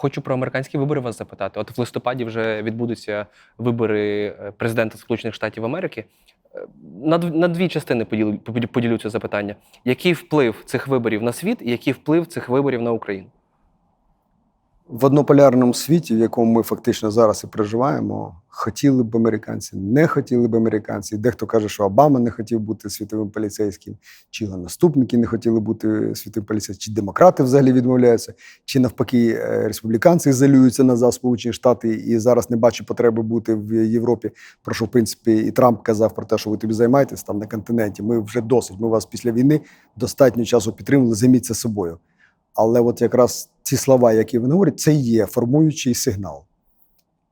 Хочу про американські вибори вас запитати. От в листопаді вже відбудуться вибори е, президента Сполучених Штатів Америки. Е, На, на дві частини поділю, поділю- поділю це запитання. Який вплив цих виборів на світ і який вплив цих виборів на Україну? В однополярному світі, в якому ми фактично зараз і проживаємо, хотіли б американці, не хотіли б американці. Дехто каже, що Обама не хотів бути світовим поліцейським, чи його наступники не хотіли бути світовим поліцейським, чи демократи взагалі відмовляються, чи навпаки, е, республіканці ізолюються назад Сполучені Штати і зараз не бачать потреби бути в Європі. Про що, в принципі, і Трамп казав про те, що ви тобі займаєтесь там на континенті. Ми вже досить. Ми вас після війни достатньо часу підтримували. Займіться собою. Але от якраз ці слова, які вони говорять, це є формуючий сигнал.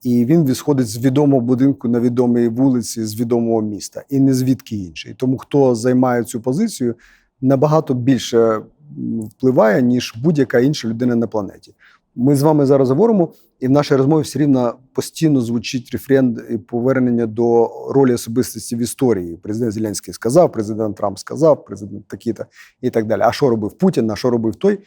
І він відходить з відомого будинку на відомій вулиці, з відомого міста, і не звідки інший. Тому хто займає цю позицію, набагато більше впливає, ніж будь-яка інша людина на планеті. Ми з вами зараз говоримо, і в нашій розмові все рівно постійно звучить рефренд і повернення до ролі особистості в історії. Президент Зеленський сказав, президент Трамп сказав, президент такий-то і так далі. А що робив Путін, а що робив той?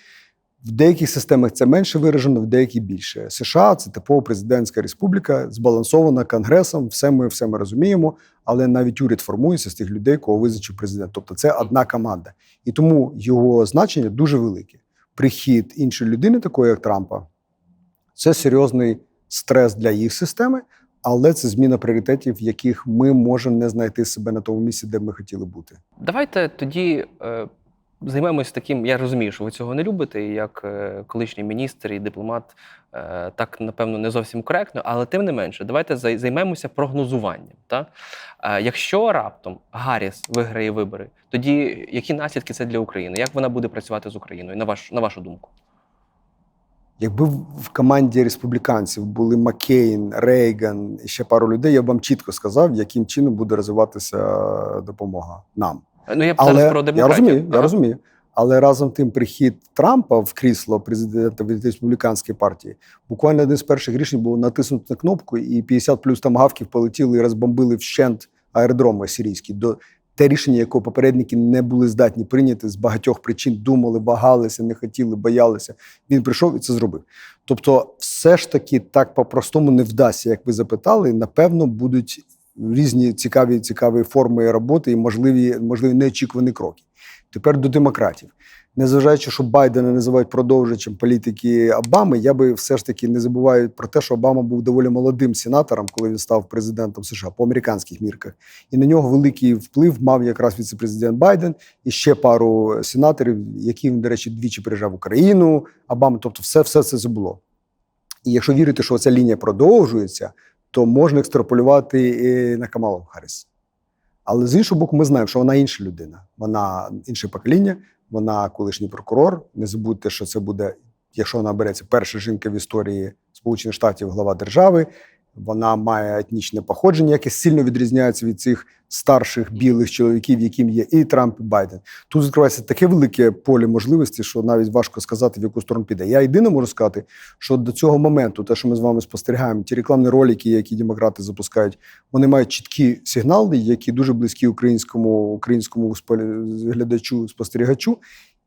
В деяких системах це менше виражено, в деяких більше. США це типова президентська республіка, збалансована конгресом. Все ми все ми розуміємо, але навіть уряд формується з тих людей, кого визначив президент. Тобто це одна команда, і тому його значення дуже велике. Прихід іншої людини, такої як Трампа, це серйозний стрес для їх системи, але це зміна пріоритетів, в яких ми можемо не знайти себе на тому місці, де ми хотіли бути. Давайте тоді е, займемось таким. Я розумію, що ви цього не любите, як е, колишній міністр і дипломат, е, так напевно не зовсім коректно, але тим не менше, давайте зай- займемося прогнозуванням. Та? Е, якщо раптом Гарріс виграє вибори, тоді які наслідки це для України? Як вона буде працювати з Україною? На, ваш, на вашу думку? Якби в команді республіканців були Маккейн, Рейган і ще пару людей, я б вам чітко сказав, яким чином буде розвиватися допомога нам. Ну я б зараз про я демократію. розумію, я розумію. Але разом тим прихід Трампа в крісло президента від республіканської партії буквально одне з перших рішень було натиснути на кнопку, і 50 плюс там гавків полетіли і розбомбили вщент аеродроми сирійські. До те рішення, якого попередники не були здатні прийняти з багатьох причин, думали, вагалися, не хотіли, боялися. Він прийшов і це зробив. Тобто, все ж таки так по-простому не вдасться, як ви запитали. Напевно, будуть різні цікаві, цікаві форми роботи і можливі, можливі неочікувані кроки. Тепер до демократів. Незважаючи, що Байдена називають продовжувачем політики Обами, я би все ж таки не забуваю про те, що Обама був доволі молодим сенатором, коли він став президентом США по американських мірках. І на нього великий вплив мав якраз віце-президент Байден і ще пару сенаторів, які він, до речі, двічі приїжджав Україну. Обама, тобто, все, все це було. І якщо вірити, що ця лінія продовжується, то можна екстраполювати і на Камалу Харріс. Але з іншого боку, ми знаємо, що вона інша людина, вона інше покоління, вона колишній прокурор. Не забудьте, що це буде, якщо вона береться перша жінка в історії Сполучених Штатів, глава держави. Вона має етнічне походження, яке сильно відрізняється від цих старших білих чоловіків, яким є і Трамп, і Байден. Тут відкривається таке велике поле можливостей, що навіть важко сказати, в яку сторону піде. Я єдине можу сказати, що до цього моменту, те, що ми з вами спостерігаємо, ті рекламні ролики, які демократи запускають, вони мають чіткі сигнали, які дуже близькі українському українському глядачу, спостерігачу.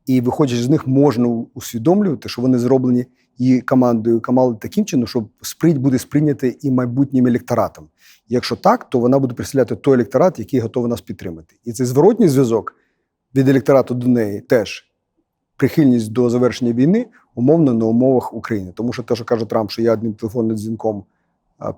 І виходячи з них, можна усвідомлювати, що вони зроблені і командою Камали таким чином, що сприть буде сприйняти і майбутнім електоратом. Якщо так, то вона буде представляти той електорат, який готовий нас підтримати. І цей зворотній зв'язок від електорату до неї теж прихильність до завершення війни умовно на умовах України. Тому що те, що каже Трамп, що я одним телефонним дзвінком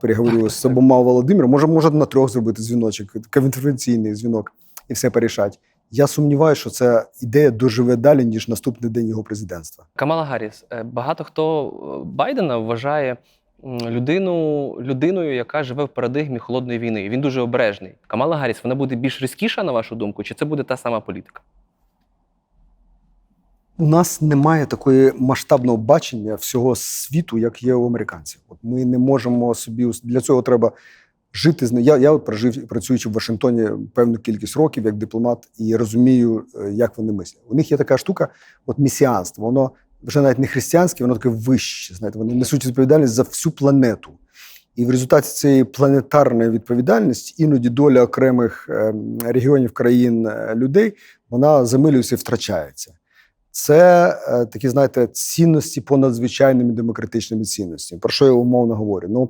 переговорю Так, з обома Володимиром, може, може на трьох зробити дзвіночок, конференційний дзвінок, і все порішать. Я сумніваюся, що ця ідея доживе далі, ніж наступний день його президентства. Камала Гарріс, е, багато хто е, Байдена вважає людину, людиною, яка живе в парадигмі холодної війни. Він дуже обережний. Камала Гарріс, вона буде більш різкіша, на вашу думку, чи це буде та сама політика? У нас немає такої масштабного бачення всього світу, як є у американців. От ми не можемо собі для цього треба жити з не- Я, я от прожив працюючи в Вашингтоні певну кількість років як дипломат, і розумію, е, як вони мислять. У них є така штука, от місіанство. Воно вже навіть не християнське, воно таке вище. Знаєте, вони несуть відповідальність за всю планету. І в результаті цієї планетарної відповідальності іноді доля окремих ем, регіонів країн е, людей вона замилюється і втрачається. це е, такі, знаєте, цінності понад звичайними демократичними цінностями. Про що я умовно говорю? Ну, е,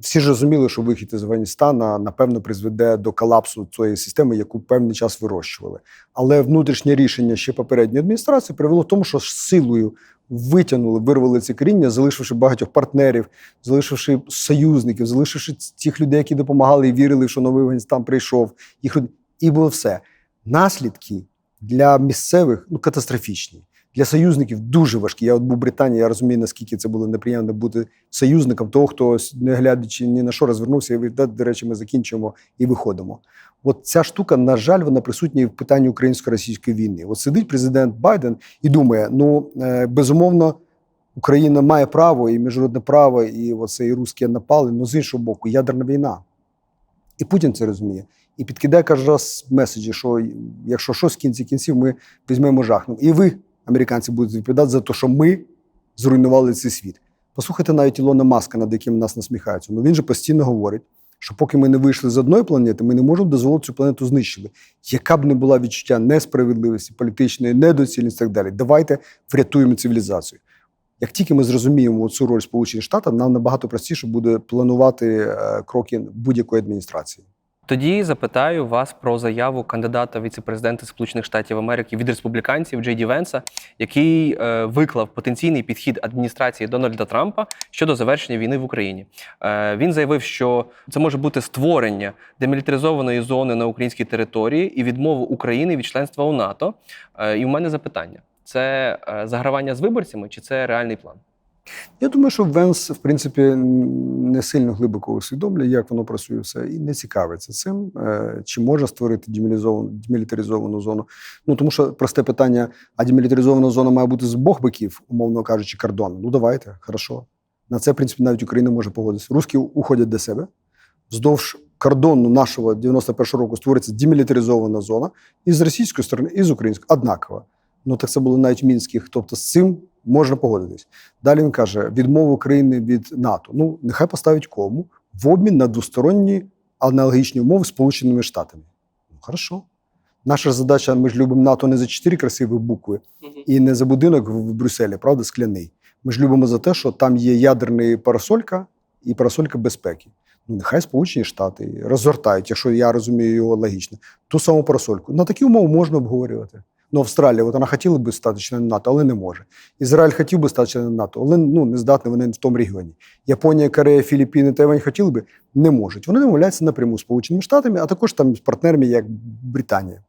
всі ж розуміли, що вихід із Афганістана напевно призведе до колапсу цієї системи, яку певний час вирощували. Але внутрішнє рішення ще попередньої адміністрації привело в тому, що силою витягнули, вирвали це коріння, залишивши багатьох партнерів, залишивши союзників, залишивши тих людей, які допомагали і вірили, що новий Афганістан прийшов. Їх і було все. Наслідки для місцевих ну, катастрофічні. Для союзників дуже важкі. Я от був в Британії, я розумію, наскільки це було неприємно бути союзником того, хто, не глядячи ні на що, розвернувся і «Да, до речі, ми закінчимо і виходимо. От ця штука, на жаль, вона присутня і в питанні українсько-російської війни. От сидить президент Байден і думає: ну е, безумовно, Україна має право і міжнародне право, і оце і русські напали. Ну з іншого боку, ядерна війна. І Путін це розуміє. І підкидає кожен раз меседжі, що якщо щось в кінці кінців, ми візьмемо жахнемо. І ви, американці, будете відповідати за те, що ми зруйнували цей світ. Послухайте навіть Ілона Маска, над яким нас насміхаються. Ну він же постійно говорить, що поки ми не вийшли з одної планети, ми не можемо дозволити цю планету знищити. Яка б не була відчуття несправедливості, політичної недоцільності так далі. Давайте врятуємо цивілізацію. Як тільки ми зрозуміємо цю роль Сполучених Штатів, нам набагато простіше буде планувати е, кроки будь-якої адміністрації. Тоді запитаю вас про заяву кандидата віце-президента Сполучених Штатів Америки від республіканців Джей Ді Венса, який е, виклав потенційний підхід адміністрації Дональда Трампа щодо завершення війни в Україні. Е, він заявив, що це може бути створення демілітаризованої зони на українській території і відмову України від членства у НАТО. Е, і в мене запитання: це е, загравання з виборцями чи це реальний план? Я думаю, що Венс, в принципі, не сильно глибоко усвідомлює, як воно працює все, і не цікавиться цим, е, чи може створити демілітаризовану зону. Ну тому що просте питання: а демілітаризована зона має бути з обох боків, умовно кажучи, кордону. Ну давайте, хорошо. На це, в принципі, навіть Україна може погодитися. Русські уходять до себе. Вздовж кордону нашого 91-го року створиться демілітаризована зона і з російської сторони, і з української однаково. Ну так це було навіть в мінських. Тобто з цим можна погодитись. Далі він каже: відмову України від НАТО. Ну, нехай поставить кому в обмін на двосторонні аналогічні умови з Сполученими Штатами. Ну, хорошо. Наша задача, ми ж любимо НАТО не за чотири красиві букви і не за будинок в Брюсселі, правда, скляний. Ми ж любимо за те, що там є ядерний парасолька і парасолька безпеки. Ну, нехай Сполучені Штати розгортають, якщо я розумію його логічно, ту саму парасольку. На такі умови можна обговорювати. Ну, Австралія, от вона хотіла би стати членом НАТО, але не може. Ізраїль хотів би стати членом НАТО, але ну, не здатні вони в тому регіоні. Японія, Корея, Філіппіни, Тайвань хотіли би, не можуть. Вони домовляються напряму з Сполученими Штатами, а також там з партнерами, як Британія.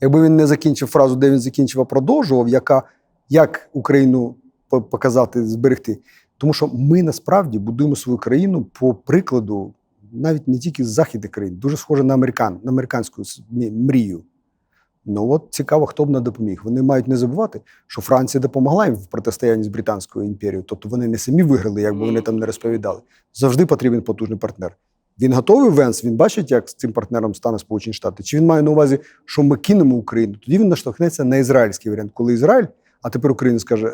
Якби він не закінчив фразу, де він закінчив, а продовжував, яка, як Україну показати, зберегти. Тому що ми насправді будуємо свою країну по прикладу, навіть не тільки з західних країн, дуже схоже на американ, на американську мрію. Ну от цікаво, хто б не допоміг. Вони мають не забувати, що Франція допомогла їм в протистоянні з Британською імперією. Тобто вони не самі виграли, як би вони там не розповідали. Завжди потрібен потужний партнер. Він готовий Венс, він бачить, як з цим партнером стане Сполучені Штати. Чи він має на увазі, що ми кинемо Україну? Тоді він наштовхнеться на ізраїльський варіант, коли Ізраїль, а тепер Україна скаже: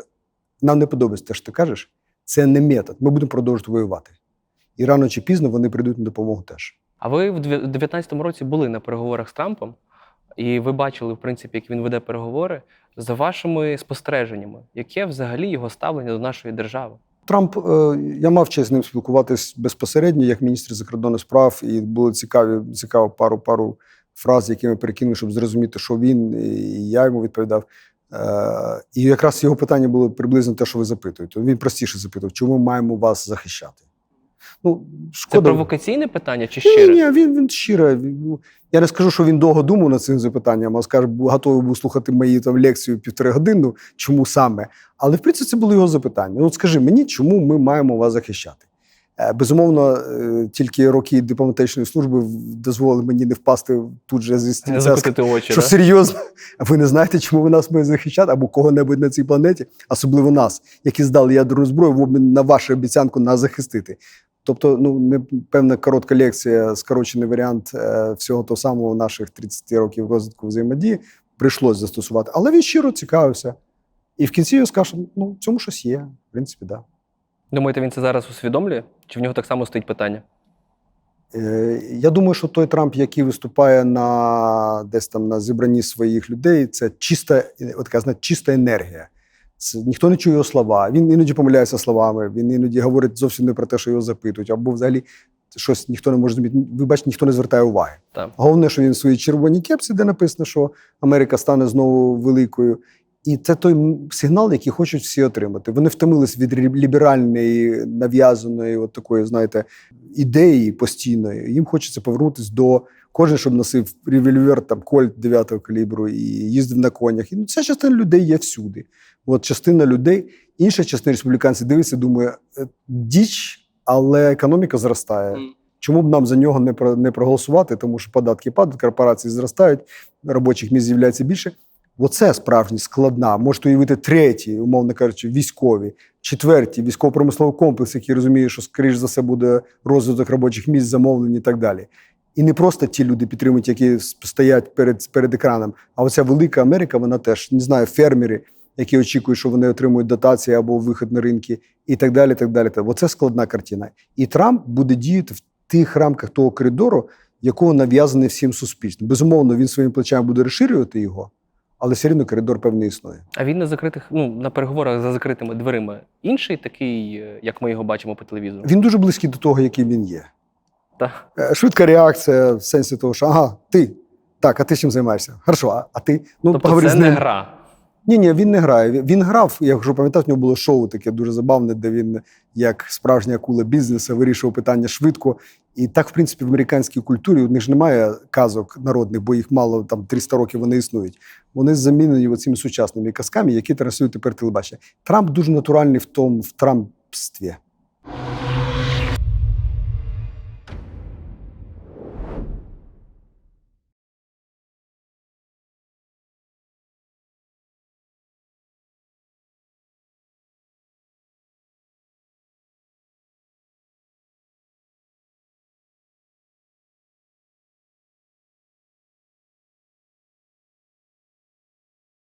нам не подобається те, що ти кажеш, це не метод. Ми будемо продовжувати воювати. І рано чи пізно вони прийдуть на допомогу теж. А ви в 2019 році були на переговорах з Трампом, і ви бачили, в принципі, як він веде переговори. За вашими спостереженнями, яке взагалі його ставлення до нашої держави? Трамп, е, я мав честь з ним спілкуватись безпосередньо як міністр закордонних справ, і було цікаві, цікаво пару пару фраз, які ми перекинули, щоб зрозуміти, що він, і я йому відповідав. Е, І якраз його питання було приблизно те, що ви запитуєте. Він простіше запитав, чому маємо вас захищати? Ну, Це провокаційне питання чи Ні, щире? ні, він, він. Він, ну, Я не скажу, що він довго думав над цим запитанням, а скажу, бу- готовий був слухати мої там лекцію півтори години, чому саме. Але в принципі це було його запитання. Ну, от скажи мені, чому ми маємо вас захищати? Е, Безумовно, е, тільки роки дипломатичної служби дозволили мені не впасти тут же зі Не стільця, очі. що да? серйозно, ви не знаєте, чому ви нас мають захищати або кого-небудь на цій планеті, особливо нас, які здали ядерну зброю в обмін на вашу обіцянку нас захистити. Тобто, ну не певна коротка лекція, скорочений варіант е, всього того самого наших 30 років розвитку взаємодії прийшлось застосувати. Але він щиро цікавився. І в кінці я скажу: ну, в цьому щось є. В принципі, так. Да. Думаєте, він це зараз усвідомлює? Чи в нього так само стоїть питання? Е, Я думаю, що той Трамп, який виступає на десь там на зібранні своїх людей, це чиста, е, от така чиста енергія. Це ніхто не чує його слова. Він іноді помиляється словами. Він іноді говорить зовсім не про те, що його запитують, або взагалі щось ніхто не може зробити. Ви бачите, ніхто не звертає уваги. Так. Головне, що він в своїй червоній кепці, де написано, що Америка стане знову великою. І це той сигнал, який хочуть всі отримати. Вони втомились від ліберальної, нав'язаної, от такої, знаєте, ідеї постійної. Їм хочеться повернутися до кожен, щоб носив револьвер, там кольт 9-го калібру і їздив на конях. І ну, ця частина людей є всюди. От частина людей, інша частина республіканців дивиться, думає, «Е, діч, але економіка зростає. Чому б нам за нього не про- не проголосувати? Тому що податки падають, корпорації зростають, робочих місць з'являється більше. Оце справжня складна. Можете уявити третій, умовно кажучи, військові, четвертій військово-промисловий комплекс, який розуміє, що скоріш за все буде розвиток робочих місць, замовлень і так далі. І не просто ті люди підтримують, які стоять перед, перед екраном, а оця велика Америка, вона теж не знаю, фермери, які очікують, що вони отримують дотації або вихід на ринки, і так далі. так далі. Оце складна картина. І Трамп буде діяти в тих рамках того коридору, якого нав'язаний всім суспільством. Безумовно, він своїми плечами буде розширювати його, але все рівно коридор певний існує. А він на закритих, ну на переговорах за закритими дверима інший такий, як ми його бачимо по телевізору. Він дуже близький до того, яким він є. Та. Е, Швидка реакція в сенсі того, що ага, ти. Так, а ти чим займаєшся? Хорошо, а, а ти? Ну, Тобто поговори це з не ним. гра. Ні, ні, він не грає. Він- грав, якщо пам'ятаєте, в нього було шоу таке дуже забавне, де він, як справжня акула бізнесу, вирішував питання швидко. І так, в принципі, в американській культурі у них ж немає казок народних, бо їх мало там 300 років вони існують. Вони замінені цими сучасними казками, які транслюють тепер телебачення. Трамп дуже натуральний в тому в трампстві.